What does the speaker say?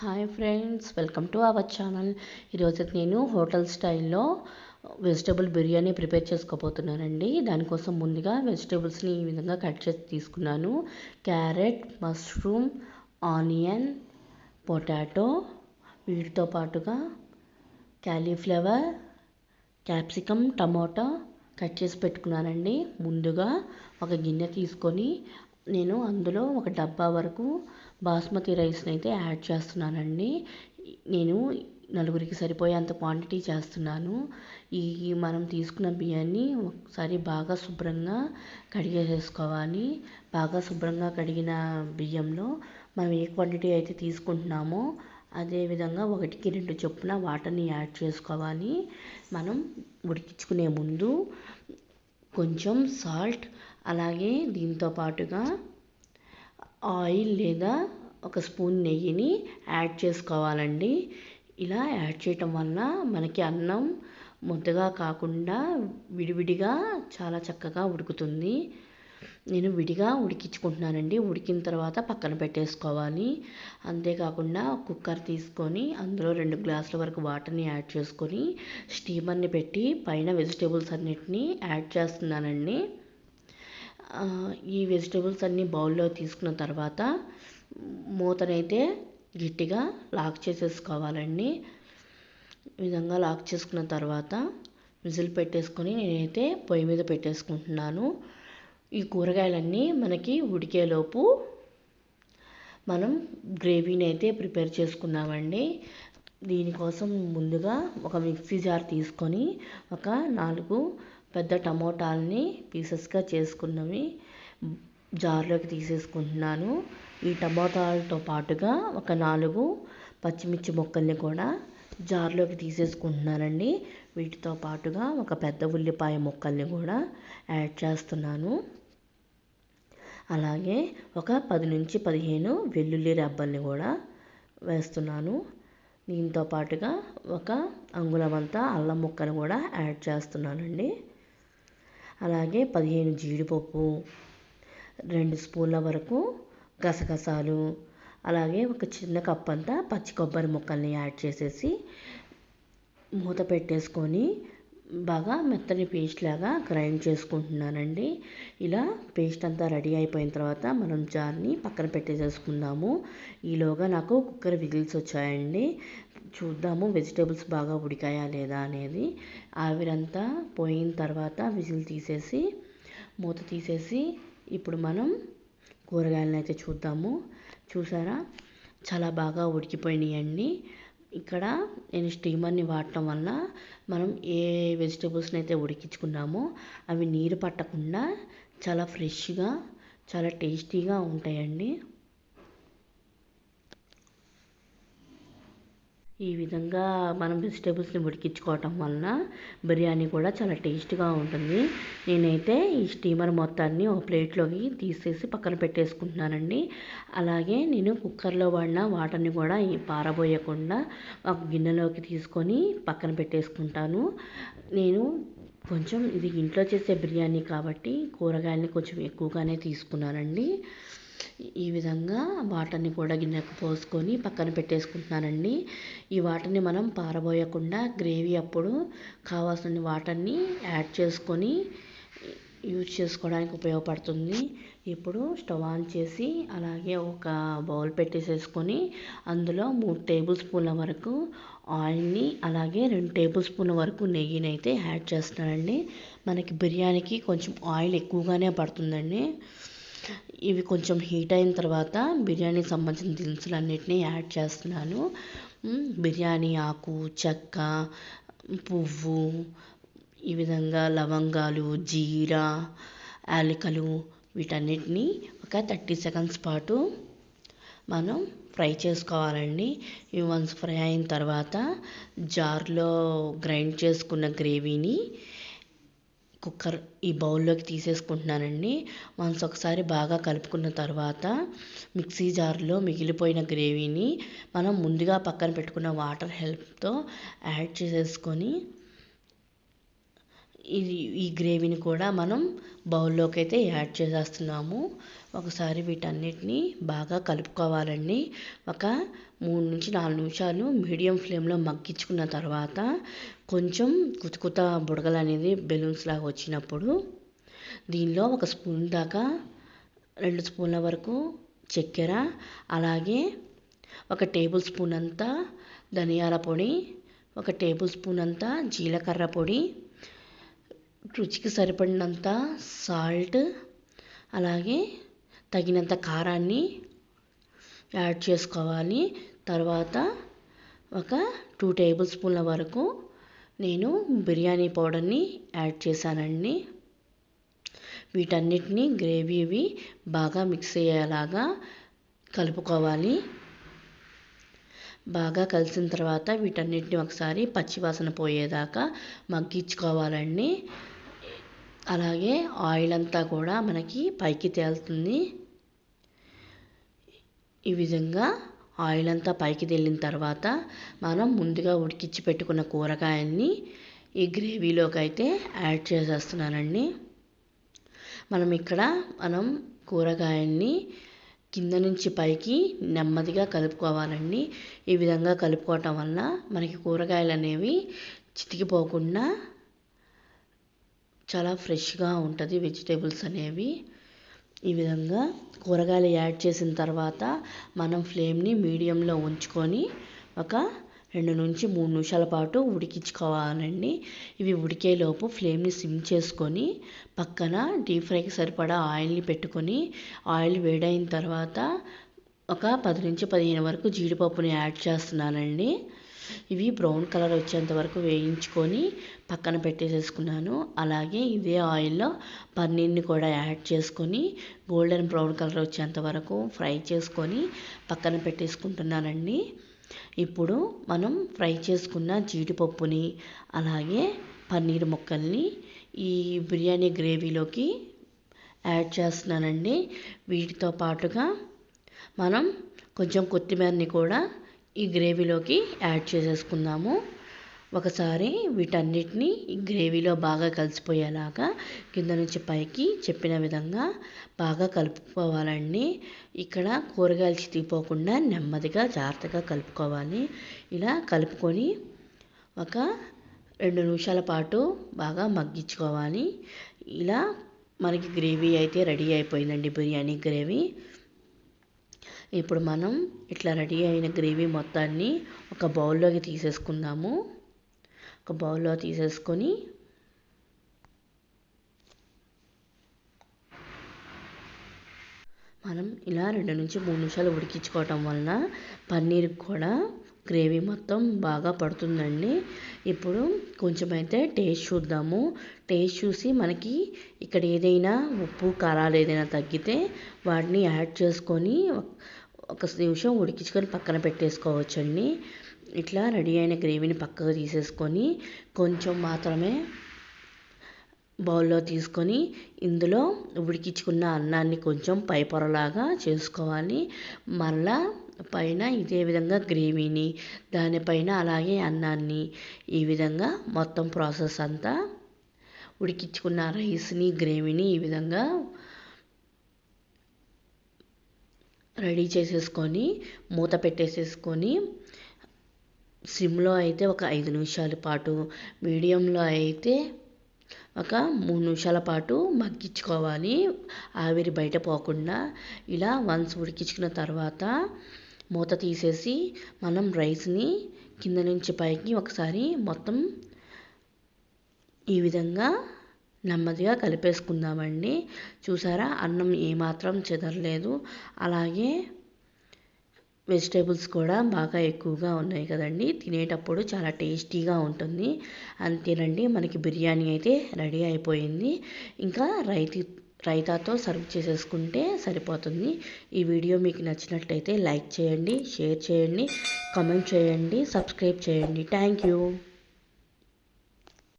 Hi friends welcome to our channel ఈరోజు నేను hotel స్టైల్లో వెజిటబుల్ బిర్యానీ ప్రిపేర్ చేసుకోబోతున్నానండి. దానికోసం ముందుగా వెజిటబుల్స్ని ఈ విధంగా కట్ చేసి తీసుకున్నాను. క్యారెట్ మష్రూమ్ ఆనియన్ పొటాటో వీటితో పాటుగా క్యాలీఫ్లవర్ క్యాప్సికమ్ టమాటా కట్ చేసి పెట్టుకున్నానండి. ముందుగా ఒక గిన్నె తీసుకొని నేను అందులో ఒక డబ్బా వరకు బాస్మతి రైస్ని అయితే యాడ్ చేస్తున్నానండి. నేను నలుగురికి సరిపోయేంత క్వాంటిటీ చేస్తున్నాను. ఈ మనం తీసుకున్న బియ్యాన్ని ఒకసారి బాగా శుభ్రంగా కడిగేసేసుకోవాలి. బాగా శుభ్రంగా కడిగిన బియ్యంలో మనం ఏ క్వాంటిటీ అయితే తీసుకుంటున్నామో అదేవిధంగా ఒకటికి రెండు చొప్పున వాటర్ని యాడ్ చేసుకోవాలి. మనం ఉడికించుకునే ముందు కొంచెం సాల్ట్ అలాగే దీంతో పాటుగా ఆయిల్ లేదా ఒక స్పూన్ నెయ్యిని యాడ్ చేసుకోవాలండి. ఇలా యాడ్ చేయటం వల్ల మనకి అన్నం ముద్దగా కాకుండా విడివిడిగా చాలా చక్కగా ఉడుకుతుంది. నేను విడిగా ఉడికించుకుంటున్నానండి. ఉడికిన తర్వాత పక్కన పెట్టేసుకోవాలి. అంతేకాకుండా కుక్కర్ తీసుకొని అందులో రెండు గ్లాసుల వరకు వాటర్ని యాడ్ చేసుకొని స్టీమర్ని పెట్టి పైన వెజిటేబుల్స్ అన్నిటినీ యాడ్ చేస్తున్నానండి. ఈ వెజిటేబుల్స్ అన్నీ బౌల్లో తీసుకున్న తర్వాత మూతనైతే గట్టిగా లాక్ చేసేసుకోవాలండి. ఈ విధంగా లాక్ చేసుకున్న తర్వాత విజిల్ పెట్టేసుకొని నేనైతే పొయ్యి మీద పెట్టేసుకుంటున్నాను. ఈ కూరగాయలన్నీ మనకి ఉడికేలోపు మనం గ్రేవీని అయితే ప్రిపేర్ చేసుకున్నామండి. దీనికోసం ముందుగా ఒక మిక్సీ జార్ తీసుకొని ఒక నాలుగు పెద్ద టమోటాలని పీసెస్గా చేసుకున్నవి జార్లోకి తీసేసుకుంటున్నాను. ఈ టమోటాలతో పాటుగా ఒక నాలుగు పచ్చిమిర్చి ముక్కల్ని కూడా జార్లోకి తీసేసుకుంటున్నానండి. వీటితో పాటుగా ఒక పెద్ద ఉల్లిపాయ ముక్కల్ని కూడా యాడ్ చేస్తున్నాను. అలాగే ఒక పది నుంచి పదిహేను వెల్లుల్లి రెబ్బల్ని కూడా వేస్తున్నాను. దీంతో పాటుగా ఒక అంగుళమంతా అల్లం ముక్కను కూడా యాడ్ చేస్తున్నానండి. అలాగే పదిహేను జీడిపప్పు రెండు స్పూన్ల వరకు గసగసాలు అలాగే ఒక చిన్న కప్ అంతా పచ్చి కొబ్బరి ముక్కల్ని యాడ్ చేసేసి మూత పెట్టేసుకొని బాగా మెత్తని పేస్ట్ లాగా గ్రైండ్ చేసుకుంటున్నానండి. ఇలా పేస్ట్ అంతా రెడీ అయిపోయిన తర్వాత మనం జార్ని పక్కన పెట్టేసేసుకుందాము. ఈలోగా నాకు కుక్కర్ విజిల్స్ వచ్చాయండి. చూద్దాము వెజిటేబుల్స్ బాగా ఉడికాయా లేదా అనేది. ఆవిరంతా పోయిన తర్వాత విజిల్ తీసేసి మూత తీసేసి ఇప్పుడు మనం కూరగాయలను అయితే చూద్దాము. చూసారా? చాలా బాగా ఉడికిపోయినాయండి. ఇక్కడ నేను స్టీమర్ని వాడటం వల్ల మనం ఏ వెజిటేబుల్స్ని అయితే ఉడికించుకున్నామో అవి నీరు పట్టకుండా చాలా ఫ్రెష్గా చాలా టేస్టీగా ఉంటాయండి. ఈ విధంగా మనం వెజిటేబుల్స్ని ఉడికించుకోవటం వలన బిర్యానీ కూడా చాలా టేస్ట్గా ఉంటుంది. నేనైతే ఈ స్టీమర్ మొత్తాన్ని ఒక ప్లేట్లోకి తీసేసి పక్కన పెట్టేసుకుంటున్నానండి. అలాగే నేను కుక్కర్లో వాడిన వాటర్ని కూడా పారబోయకుండా ఒక గిన్నెలోకి తీసుకొని పక్కన పెట్టేసుకుంటాను. నేను కొంచెం ఇది ఇంట్లో చేసే బిర్యానీ కాబట్టి కూరగాయలని కొంచెం ఎక్కువగానే తీసుకున్నానండి. ఈ విధంగా వాటర్ని కూడా గిన్నెకు పోసుకొని పక్కన పెట్టేసుకుంటున్నానండి. ఈ వాటర్ని మనం పారబోయకుండా గ్రేవీ అప్పుడు కావాల్సిన వాటర్ని యాడ్ చేసుకొని యూజ్ చేసుకోవడానికి ఉపయోగపడుతుంది. ఇప్పుడు స్టవ్ ఆన్ చేసి అలాగే ఒక బౌల్ పెట్టేసేసుకొని అందులో మూడు టేబుల్ స్పూన్ల వరకు ఆయిల్ని అలాగే రెండు టేబుల్ స్పూన్ల వరకు నెయ్యిని అయితే యాడ్ చేస్తున్నానండి. మనకి బిర్యానీకి కొంచెం ఆయిల్ ఎక్కువగానే పడుతుందండి. ఇవి కొంచెం హీట్ అయిన తర్వాత బిర్యానీకి సంబంధించిన దినుసులు అన్నిటినీ యాడ్ చేస్తున్నాను. బిర్యానీ ఆకు చెక్క పువ్వు ఈ విధంగా లవంగాలు జీరా యాలకులు వీటన్నిటిని ఒక థర్టీ సెకండ్స్ పాటు మనం ఫ్రై చేసుకోవాలండి. ఇవి వన్స్ ఫ్రై అయిన తర్వాత జార్లో గ్రైండ్ చేసుకున్న గ్రేవీని కుక్కర్ ఈ బౌల్లోకి తీసేసుకుంటున్నానండి. వన్స్ ఒకసారి బాగా కలుపుకున్న తర్వాత మిక్సీ జార్లో మిగిలిపోయిన గ్రేవీని మనం ముందుగా పక్కన పెట్టుకున్న వాటర్ హెల్ప్తో యాడ్ చేసేసుకొని ఇది ఈ గ్రేవీని కూడా మనం బౌల్లోకి అయితే యాడ్ చేసేస్తున్నాము. ఒకసారి వీటన్నిటిని బాగా కలుపుకోవాలండి. ఒక మూడు నుంచి నాలుగు నిమిషాలు మీడియం ఫ్లేమ్లో మగ్గించుకున్న తర్వాత కొంచెం కుతుకుత బుడగలు అనేది బెలూన్స్ లాగా వచ్చినప్పుడు దీనిలో ఒక స్పూన్ దాకా రెండు స్పూన్ల వరకు చక్కెర అలాగే ఒక టేబుల్ స్పూన్ అంతా ధనియాల పొడి ఒక టేబుల్ స్పూన్ అంతా జీలకర్ర పొడి రుచికి సరిపడినంత సాల్ట్ అలాగే తగినంత కారాన్ని యాడ్ చేసుకోవాలి. తర్వాత ఒక టూ టేబుల్ స్పూన్ల వరకు నేను బిర్యానీ పౌడర్ని యాడ్ చేశానండి. వీటన్నిటిని గ్రేవీవి బాగా మిక్స్ అయ్యేలాగా కలుపుకోవాలి. బాగా కలిసిన తర్వాత వీటన్నిటిని ఒకసారి పచ్చివాసన పోయేదాకా మగ్గించుకోవాలండి. అలాగే ఆయిల్ అంతా కూడా మనకి పైకి తేలుతుంది. ఈ విధంగా ఆయిల్ అంతా పైకి తేలిన తర్వాత మనం ముందుగా ఉడికించి పెట్టుకున్న కూరగాయల్ని ఈ గ్రేవీలోకి అయితే యాడ్ చేసేస్తున్నానండి. మనం ఇక్కడ మనం కూరగాయల్ని కింద నుంచి పైకి నెమ్మదిగా కలుపుకోవాలండి. ఈ విధంగా కలుపుకోవటం వల్ల మనకి కూరగాయలు అనేవి చితికిపోకుండా చాలా ఫ్రెష్గా ఉంటుంది వెజిటేబుల్స్ అనేవి. ఈ విధంగా కూరగాయలు యాడ్ చేసిన తర్వాత మనం ఫ్లేమ్ని మీడియంలో ఉంచుకొని ఒక రెండు నుంచి మూడు నిమిషాల పాటు ఉడికించుకోవాలండి. ఇవి ఉడికేలోపు ఫ్లేమ్ని సిమ్ చేసుకొని పక్కన డీప్ ఫ్రైకి సరిపడా ఆయిల్ని పెట్టుకొని ఆయిల్ వేడైన తర్వాత ఒక పది నుంచి పదిహేను వరకు జీడిపప్పుని యాడ్ చేస్తున్నానండి. ఇవి బ్రౌన్ కలర్ వచ్చేంత వరకు వేయించుకొని పక్కన పెట్టేసేసుకున్నాను. అలాగే ఇదే ఆయిల్లో పన్నీర్ని కూడా యాడ్ చేసుకొని గోల్డెన్ బ్రౌన్ కలర్ వచ్చేంత వరకు ఫ్రై చేసుకొని పక్కన పెట్టేసుకుంటున్నానండి. ఇప్పుడు మనం ఫ్రై చేసుకున్న జీడిపప్పుని అలాగే పన్నీర్ ముక్కల్ని ఈ బిర్యానీ గ్రేవీలోకి యాడ్ చేస్తున్నానండి. వీటితో పాటుగా మనం కొంచెం కొత్తిమీరని కూడా ఈ గ్రేవీలోకి యాడ్ చేసేసుకుందాము. ఒకసారి వీటన్నిటిని ఈ గ్రేవీలో బాగా కలిసిపోయేలాగా కింద నుంచి పైకి చెప్పిన విధంగా బాగా కలుపుకోవాలండి. ఇక్కడ కూరగాయలు చితికిపోకుండా నెమ్మదిగా జాగ్రత్తగా కలుపుకోవాలి. ఇలా కలుపుకొని ఒక రెండు నిమిషాల పాటు బాగా మగ్గించుకోవాలి. ఇలా మనకి గ్రేవీ అయితే రెడీ అయిపోయిందండి బిర్యానీ గ్రేవీ. ఇప్పుడు మనం ఇట్లా రెడీ అయిన గ్రేవీ మొత్తాన్ని ఒక బౌల్లోకి తీసేసుకుందాము. ఒక బౌల్లో తీసేసుకొని మనం ఇలా రెండు నుంచి మూడు నిమిషాలు ఉడికించుకోవటం వలన పన్నీర్కి కూడా గ్రేవీ మొత్తం బాగా పడుతుందండి. ఇప్పుడు కొంచెం అయితే టేస్ట్ చూద్దాము. టేస్ట్ చూసి మనకి ఇక్కడ ఏదైనా ఉప్పు కారాలు ఏదైనా తగ్గితే వాటిని యాడ్ చేసుకొని ఒక నిమిషం ఉడికించుకొని పక్కన పెట్టేసుకోవచ్చండి. ఇట్లా రెడీ అయిన గ్రేవీని పక్కకు తీసేసుకొని కొంచెం మాత్రమే బౌల్లో తీసుకొని ఇందులో ఉడికించుకున్న అన్నాన్ని కొంచెం పై పొరలాగా చేసుకోవాలి. మళ్ళా పైన ఇదే విధంగా గ్రేవీని దానిపైన అలాగే అన్నాన్ని ఈ విధంగా మొత్తం ప్రాసెస్ అంతా ఉడికించుకున్న రైస్ని గ్రేవీని ఈ విధంగా రెడీ చేసేసుకొని మూత పెట్టేసేసుకొని సిమ్లో అయితే ఒక ఐదు నిమిషాల పాటు మీడియంలో అయితే ఒక మూడు నిమిషాల పాటు మగ్గించుకోవాలి. ఆవిరి బయట పోకుండా ఇలా వన్స్ ఉడికించుకున్న తర్వాత మూత తీసేసి మనం రైస్ని కింద నుంచి పైకి ఒకసారి మొత్తం ఈ విధంగా నెమ్మదిగా కలిపేసుకుందామండి. చూసారా? అన్నం ఏమాత్రం చెదరలేదు. అలాగే వెజిటేబుల్స్ కూడా బాగా ఎక్కువగా ఉన్నాయి కదండి. తినేటప్పుడు చాలా టేస్టీగా ఉంటుంది. అంతేనండి మనకి బిర్యానీ అయితే రెడీ అయిపోయింది. ఇంకా రైతి రైతాతో సర్వ్ చేసేసుకుంటే సరిపోతుంది. ఈ వీడియో మీకు నచ్చినట్లయితే లైక్ చేయండి షేర్ చేయండి కామెంట్ చేయండి సబ్స్క్రైబ్ చేయండి. Thank you.